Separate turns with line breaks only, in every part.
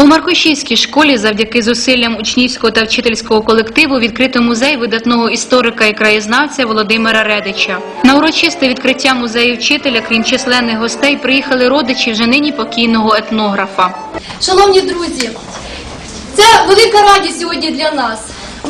У Маркушівській школі завдяки зусиллям учнівського та вчительського колективу відкрито музей видатного історика і краєзнавця Володимира Редича. На урочисте відкриття музею вчителя, крім численних гостей, приїхали родичі вже нині покійного етнографа.
Шановні друзі, це велика радість сьогодні для нас.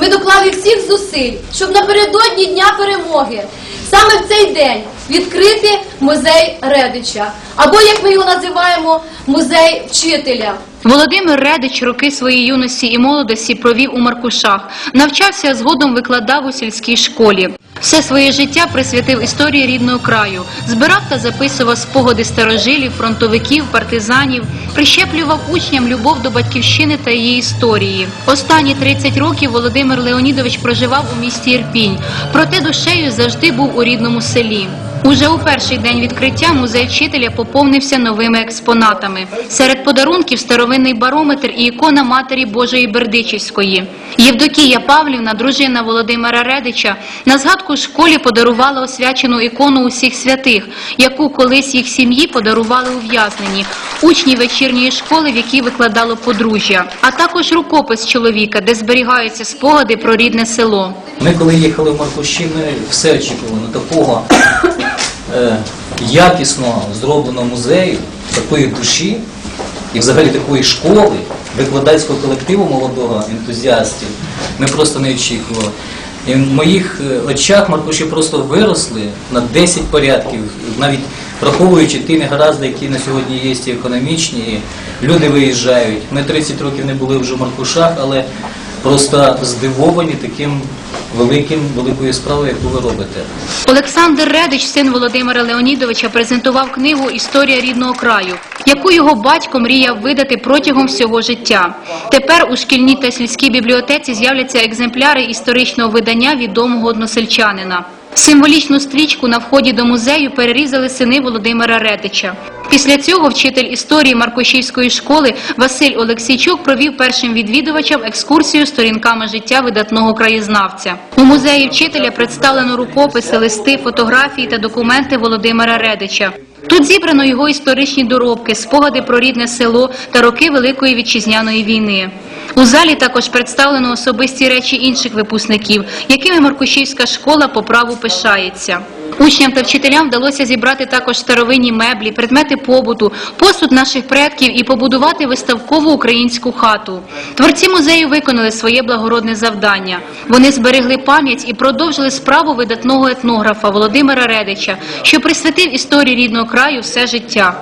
Ми доклали всіх зусиль, щоб напередодні Дня перемоги, саме в цей день, відкрити музей Редича, або як ми його називаємо, музей вчителя.
Володимир Редич роки своєї юності і молодості провів у Маркушах. Навчався, згодом викладав у сільській школі. Все своє життя присвятив історії рідного краю. Збирав та записував спогади старожилів, фронтовиків, партизанів, прищеплював учням любов до батьківщини та її історії. Останні 30 років Володимир Леонідович проживав у місті Ірпінь, проте душею завжди був у рідному селі. Уже у перший день відкриття музей вчителя поповнився новими експонатами. Серед подарунків старовинний барометр і ікона Матері Божої Бердичівської. Євдокія Павлівна, дружина Володимира Редича, на згадку школі подарувала освячену ікону усіх святих, яку колись їх сім'ї подарували ув'язнені, учні вечірньої школи, в якій викладало подружжя, а також рукопис чоловіка, де зберігаються спогади про рідне село.
Ми коли їхали в Маркуші, ми все очікували такого якісно зробленого музею, такої душі і взагалі такої школи, викладацького колективу молодого ентузіастів. Ми просто не очікували. І в моїх е, очах Маркуші просто виросли на 10 порядків, навіть враховуючи ті негаразди, які на сьогодні є і економічні, і люди виїжджають. Ми 30 років не були вже в Маркушах, але просто здивовані таким великим, великою справою, яку ви робите.
Олександр Редич, син Володимира Леонідовича, презентував книгу Історія рідного краю, яку його батько мріяв видати протягом всього життя. Тепер у шкільній та сільській бібліотеці з'являться екземпляри історичного видання відомого односельчанина. Символічну стрічку на вході до музею перерізали сини Володимира Редича. Після цього вчитель історії Маркошівської школи Василь Олексійчук провів першим відвідувачам екскурсію сторінками життя видатного краєзнавця. У музеї вчителя представлено рукописи, листи, фотографії та документи Володимира Редича. Тут зібрано його історичні доробки, спогади про рідне село та роки Великої вітчизняної війни. У залі також представлено особисті речі інших випускників, якими Маркушівська школа по праву пишається. Учням та вчителям вдалося зібрати також старовинні меблі, предмети побуту, посуд наших предків і побудувати виставкову українську хату. Творці музею виконали своє благородне завдання. Вони зберегли пам'ять і продовжили справу видатного етнографа Володимира Редича, що присвятив історії рідного краю все життя.